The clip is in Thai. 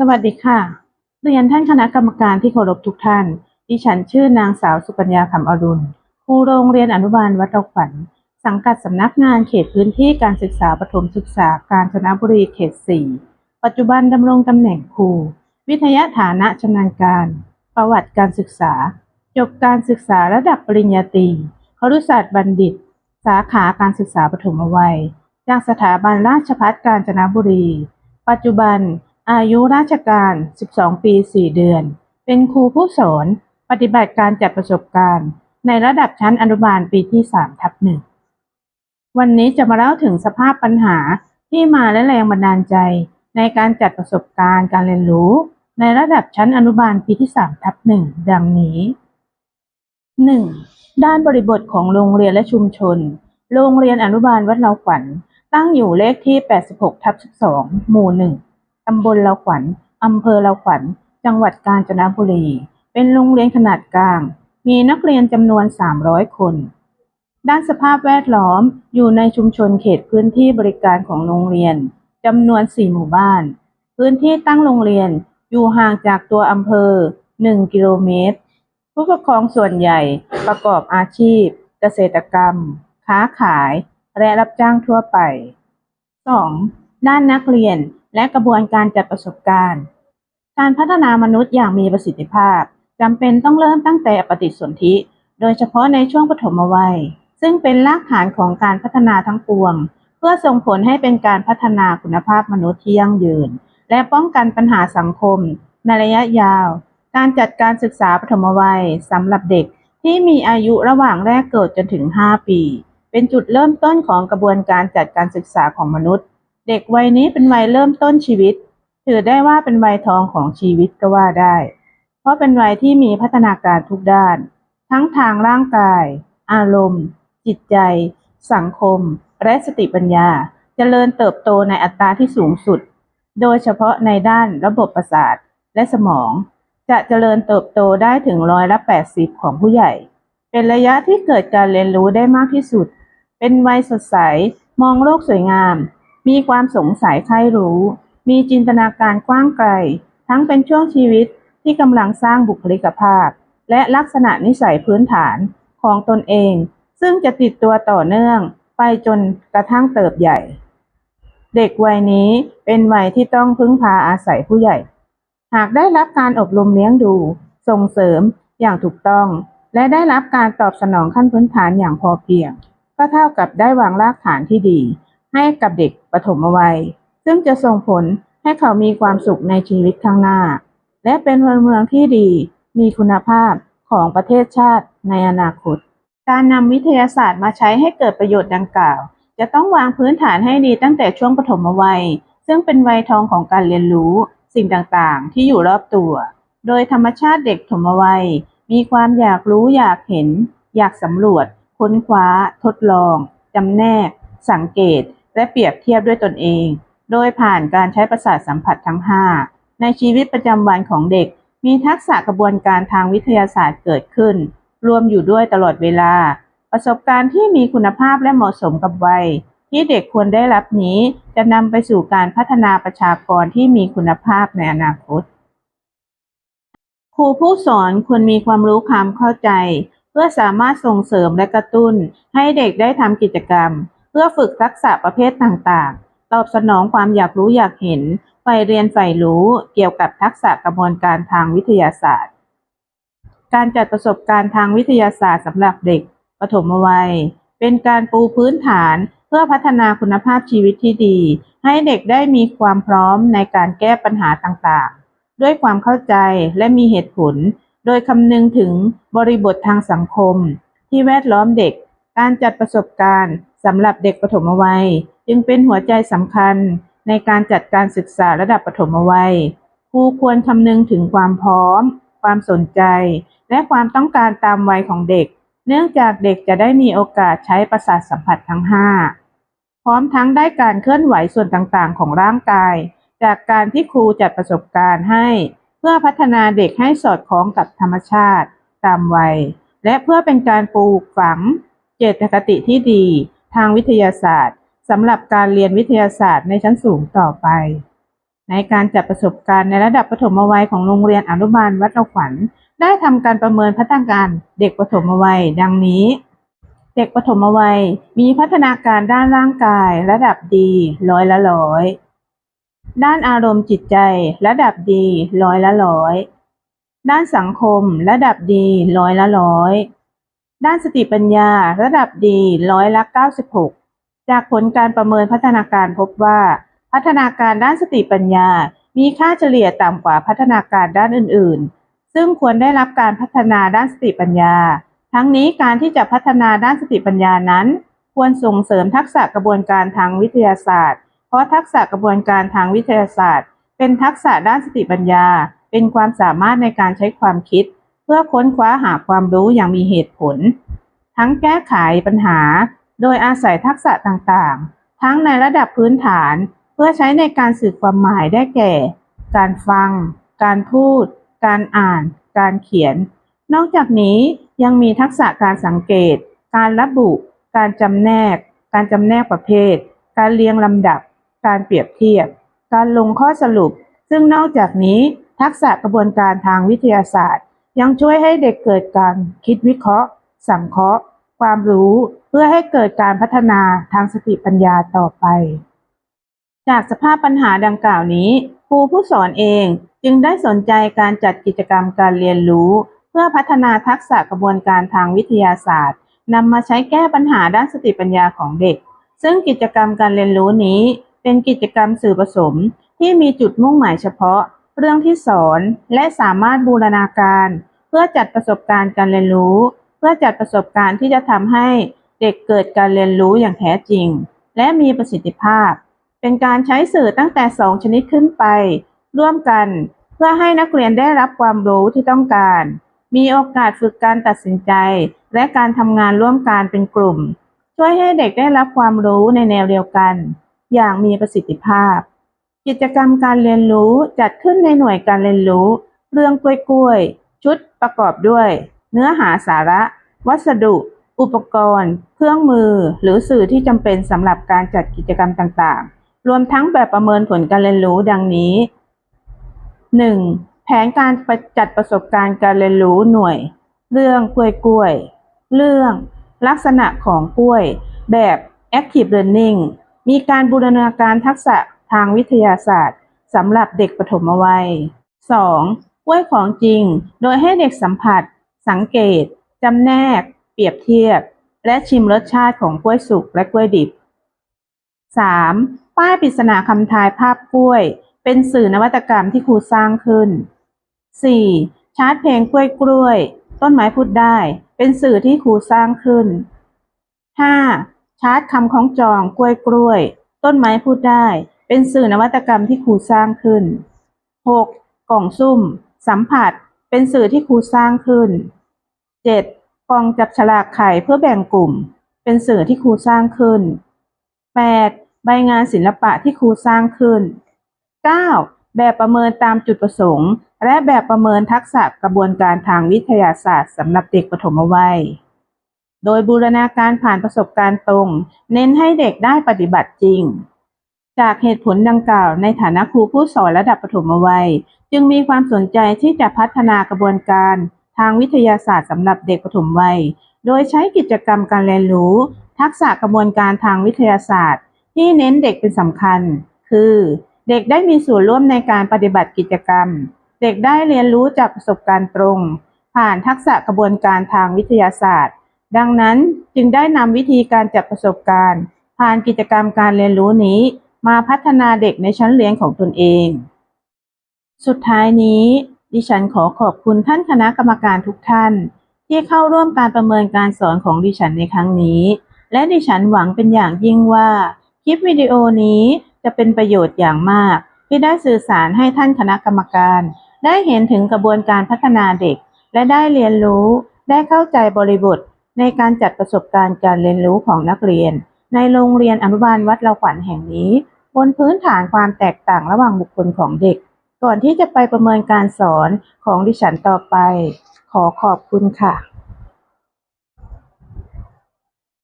สวัสดีค่ะ เรียนท่านคณะกรรมการที่เคารพทุกท่าน ดิฉันชื่อนางสาวสุกัญญาคำอรุณ ครูโรงเรียนอนุบาลวัดเราขวัญ สังกัดสำนักงานเขตพื้นที่การศึกษาประถมศึกษากาญจนบุรีเขต 4 ปัจจุบันดำรงตำแหน่งครู วิทยาฐานะชำนาญการ ประวัติการศึกษา จบการศึกษาระดับปริญญาตรีครุศาสตร์บัณฑิต สาขาการศึกษาปฐมวัย จากสถาบันราชภัฏกาญจนบุรี ปัจจุบัน อายุราชการ 12 ปี 4 เดือน เป็นครูผู้สอน ปฏิบัติการจัดประสบการณ์ ในระดับชั้นอนุบาลปีที่ 3 ทับหนึ่ง วันนี้จะมาเล่าถึงสภาพปัญหาที่มาและแรงบันดาลใจ ในการจัดประสบการณ์การเรียนรู้ ในระดับชั้นอนุบาลปีที่ 3 ทับหนึ่งดังนี้ 1. ด้านบริบทของโรงเรียนและชุมชน โรงเรียนอนุบาลวัดเราขวัญตั้งอยู่เลขที่ 86ทับ12หมู่1 ตำบลเราขวัญอำเภอเราขวัญ จังหวัดกาญจนบุรี เป็นโรงเรียนขนาดกลาง มีนักเรียนจำนวน 300 คน ด้านสภาพแวดล้อมอยู่ในชุมชนเขตพื้นที่บริการของโรงเรียนจำนวน 4 หมู่บ้าน พื้นที่ตั้งโรงเรียนอยู่ห่างจากตัวอำเภอ 1 กิโลเมตร ผู้ปกครองส่วนใหญ่ประกอบอาชีพ เกษตรกรรม ค้าขาย และรับจ้างทั่วไป 2. ด้านนักเรียน และกระบวนการจัดประสบการณ์ การพัฒนามนุษย์อย่างมีประสิทธิภาพจำเป็นต้องเริ่มตั้งแต่ปฏิสนธิ โดยเฉพาะในช่วงปฐมวัย ซึ่งเป็นรากฐานของการพัฒนาทั้งปวง เพื่อส่งผลให้เป็นการพัฒนาคุณภาพมนุษย์ที่ยั่งยืน และป้องกันปัญหาสังคม ในระยะยาว การจัดการศึกษาปฐมวัยสำหรับเด็กที่มีอายุระหว่างแรกเกิดจนถึง 5 ปี เป็นจุดเริ่มต้นของกระบวนการจัดการศึกษาของมนุษย์ เด็กวัยนี้เป็นวัยเริ่มต้นชีวิต ถือได้ว่าเป็นวัยทองของชีวิตก็ว่าได้ เพราะเป็นวัยที่มีพัฒนาการทุกด้าน ทั้งทางร่างกาย อารมณ์ จิตใจ สังคม และสติปัญญาจเจริญเติบโตในอัตราที่สูงสุด โดยเฉพาะในด้านระบบประสาทและสมอง จะเจริญเติบโตได้ถึงร้อยละ80 ของผู้ใหญ่ เป็นระยะที่เกิดการเรียนรู้ได้มากที่สุด เป็นวัยสดใส มองโลกสวยงาม มีความสงสัยใคร่รู้ มีจินตนาการกว้างไกล ทั้งเป็นช่วงชีวิตที่กำลังสร้างบุคลิกภาพ และลักษณะนิสัยพื้นฐานของตนเอง ซึ่งจะติดตัวต่อเนื่องไปจนกระทั่งเติบใหญ่ เด็กวัยนี้เป็นวัยที่ต้องพึ่งพาอาศัยผู้ใหญ่ หากได้รับการอบรมเลี้ยงดู ส่งเสริมอย่างถูกต้อง และได้รับการตอบสนองขั้นพื้นฐานอย่างพอเพียง ก็เท่ากับได้วางรากฐานที่ดี ให้กับเด็กปฐมวัย ซึ่งจะส่งผลให้เขามีความสุขในชีวิตข้างหน้า และเป็นพลเมืองที่ดีมีคุณภาพของประเทศชาติในอนาคต การนำวิทยาศาสตร์มาใช้ให้เกิดประโยชน์ดังกล่าว จะต้องวางพื้นฐานให้ดีตั้งแต่ช่วงปฐมวัย ซึ่งเป็นวัยทองของการเรียนรู้ สิ่งต่างๆ ที่อยู่รอบตัว โดยธรรมชาติเด็กปฐมวัย มีความอยากรู้อยากเห็น อยากสำรวจ ค้นคว้า ทดลองจำแนก สังเกต และเปรียบเทียบด้วยตนเอง โดยผ่านการใช้ประสาทสัมผัสทั้ง 5 ในชีวิตประจำวันของเด็ก มีทักษะกระบวนการทางวิทยาศาสตร์เกิดขึ้น รวมอยู่ด้วยตลอดเวลา ประสบการณ์ที่มีคุณภาพและเหมาะสมกับวัย ที่เด็กควรได้รับนี้จะนำไปสู่การพัฒนาประชากรที่มีคุณภาพในอนาคต ครูผู้สอนควรมีความรู้ความเข้าใจ เพื่อสามารถส่งเสริมและกระตุ้นให้เด็กได้ทำกิจกรรม พื่อฝึกทักษะประเภทต่างๆ ตอบสนองความอยากรู้อยากเห็นใฝ่เรียนใฝ่รู้เกี่ยวกับทักษะกระบวนการทางวิทยาศาสตร์ การจัดประสบการณ์ทางวิทยาศาสตร์สำหรับเด็กปฐมวัย เป็นการปูพื้นฐานเพื่อพัฒนาคุณภาพชีวิตที่ดี ให้เด็กได้มีความพร้อมในการแก้ปัญหาต่างๆ ด้วยความเข้าใจและมีเหตุผล โดยคำนึงถึงบริบททางสังคม ที่แวดล้อมเด็ก การจัดประสบการณ์ สำหรับเด็กปฐมวัย จึงเป็นหัวใจสำคัญในการจัดการศึกษาระดับปฐมวัยครูควรคำนึงถึงความพร้อม ความสนใจ และความต้องการตามวัยของเด็ก เนื่องจากเด็กจะได้มีโอกาสใช้ประสาทสัมผัสทั้ง 5 พร้อมทั้งได้การเคลื่อนไหวส่วนต่างๆ ของร่างกาย จากการที่ครูจัดประสบการณ์ให้ เพื่อพัฒนาเด็กให้สอดคล้องกับธรรมชาติ ตามวัย และเพื่อเป็นการปลูกฝัง เจตคติที่ดี ทางวิทยาศาสตร์สำหรับการเรียนวิทยาศาสตร์ในชั้นสูงต่อไป ในการจัดประสบการณ์ในระดับปฐมวัยของโรงเรียนอนุบาลวัดเราขวัญ ได้ทำการประเมินพัฒนาการเด็กปฐมวัย ดังนี้ เด็กปฐมวัยมีพัฒนาการด้านร่างกาย ระดับดีร้อยละร้อยด้านอารมณ์จิตใจ ระดับดีร้อยละร้อยด้านสังคม ระดับดีร้อยละร้อย ด้านสติปัญญาระดับดีร้อยละ 96 จากผลการประเมินพัฒนาการพบว่า พัฒนาการด้านสติปัญญา มีค่าเฉลี่ยต่ำกว่าพัฒนาการด้านอื่น ๆ ซึ่งควรได้รับการพัฒนาด้านสติปัญญา ทั้งนี้การที่จะพัฒนาด้านสติปัญญานั้น ควรส่งเสริมทักษะกระบวนการทางวิทยาศาสตร์ เพราะทักษะกระบวนการทางวิทยาศาสตร์ เป็นทักษะด้านสติปัญญา เป็นความสามารถในการใช้ความคิด พื่อค้นคว้าหาความรู้อย่างมีเหตุผล ทั้งแก้ไขปัญหา โดยอาศัยทักษะต่างๆ ทั้งในระดับพื้นฐานเพื่อใช้ในการสื่อความหมายได้แก่ การฟัง การพูด การอ่าน การเขียน นอกจากนี้ยังมีทักษะการสังเกต การระบุ การจำแนก การจำแนกประเภท การเรียงลำดับ การเปรียบเทียบ การลงข้อสรุป ซึ่งนอกจากนี้ทักษะกระบวนการทางวิทยาศาสตร์ ยังช่วยให้เด็กเกิดการคิดวิเคราะห์ สังเคราะห์ ความรู้เพื่อให้เกิดการพัฒนาทางสติปัญญาต่อไป จากสภาพปัญหาดังกล่าวนี้ครูผู้สอนเองจึงได้สนใจการจัดกิจกรรมการเรียนรู้ เพื่อพัฒนาทักษะกระบวนการทางวิทยาศาสตร์นำมาใช้แก้ปัญหาด้านสติปัญญาของเด็ก ซึ่งกิจกรรมการเรียนรู้นี้เป็นกิจกรรมสื่อผสมที่มีจุดมุ่งหมายเฉพาะ เรื่องที่สอนและสามารถบูรณาการ เพื่อจัดประสบการณ์การเรียนรู้ เพื่อจัดประสบการณ์ที่จะทำให้เด็กเกิดการเรียนรู้อย่างแท้จริง และมีประสิทธิภาพ เป็นการใช้สื่อตั้งแต่ 2 ชนิดขึ้นไป ร่วมกันเพื่อให้นักเรียนได้รับความรู้ที่ต้องการ มีโอกาสฝึกการตัดสินใจ และการทำงานร่วมกันเป็นกลุ่ม ช่วยให้เด็กได้รับความรู้ในแนวเดียวกัน อย่างมีประสิทธิภาพ กิจกรรมการเรียนรู้จัดขึ้นในหน่วยการเรียนรู้ เรื่องกล้วยกล้วยๆ ชุดประกอบด้วย เนื้อหาสาระ วัสดุ อุปกรณ์ เครื่องมือ หรือสื่อที่จำเป็นสำหรับการจัดกิจกรรมต่างๆ รวมทั้งแบบประเมินผลการเรียนรู้ดังนี้ 1. แผนการจัดประสบการณ์การเรียนรู้หน่วย เรื่องกล้วยกล้วยๆเรื่อง ลักษณะของกล้วย แบบ Active Learning มีการบูรณาการทักษะ ทางวิทยาศาสตร์สำหรับเด็กปฐมวัย 2. กล้วยของจริง โดยให้เด็กสัมผัส สังเกตจำแนก เปรียบเทียบ และชิมรสชาติของกล้วยสุกและกล้วยดิบ 3. ป้ายปริศนาคำทายภาพกล้วย เป็นสื่อนวัตกรรมที่ครูสร้างขึ้น 4. ชาร์ตเพลงกล้วยกล้วย ต้นไม้พูดได้ เป็นสื่อที่ครูสร้างขึ้น 5. ชาร์ตคำของจองกล้วยกล้วย ต้นไม้พูดได้ เป็นสื่อนวัตกรรมที่ครูสร้างขึ้น 6. กล่องซุ่ม สัมผัส เป็นสื่อที่ครูสร้างขึ้น 7. กล่องจับฉลากไข่เพื่อแบ่งกลุ่ม เป็นสื่อที่ครูสร้างขึ้น 8. ใบงานศิลปะที่ครูสร้างขึ้น 9. แบบประเมินตามจุดประสงค์ และแบบประเมินทักษะกระบวนการทางวิทยาศาสตร์สำหรับเด็กปฐมวัยโดยบูรณาการผ่านประสบการณ์ตรง เน้นให้เด็กได้ปฏิบัติจริง จากเหตุผลดังกล่าว ในฐานะครูผู้สอนระดับปฐมวัย จึงมีความสนใจที่จะพัฒนากระบวนการ ทางวิทยาศาสตร์สำหรับเด็กปฐมวัย โดยใช้กิจกรรมการเรียนรู้ ทักษะกระบวนการทางวิทยาศาสตร์ ที่เน้นเด็กเป็นสำคัญ คือ เด็กได้มีส่วนร่วมในการปฏิบัติกิจกรรม เด็กได้เรียนรู้จากประสบการณ์ตรง ผ่านทักษะกระบวนการทางวิทยาศาสตร์ ดังนั้นจึงได้นำวิธีการจัดประสบการณ์ ผ่านกิจกรรมการเรียนรู้นี้ มาพัฒนาเด็กในชั้นเรียนของตนเอง สุดท้ายนี้ ดิฉันขอขอบคุณท่านคณะกรรมการทุกท่าน ที่เข้าร่วมการประเมินการสอนของดิฉันในครั้งนี้ และดิฉันหวังเป็นอย่างยิ่งว่า คลิปวิดีโอนี้จะเป็นประโยชน์อย่างมาก ที่ได้สื่อสารให้ท่านคณะกรรมการ ได้เห็นถึงกระบวนการพัฒนาเด็ก และได้เรียนรู้ ได้เข้าใจบริบท ในการจัดประสบการณ์การเรียนรู้ของนักเรียน ในโรงเรียนอนุบาลวัดเราขวัญแห่งนี้ นพื้นฐานความแตกต่างระหว่างบุคคลของเด็ก ก่อนที่จะไปประเมินการสอนของดิฉันต่อไป ขอขอบคุณค่ะ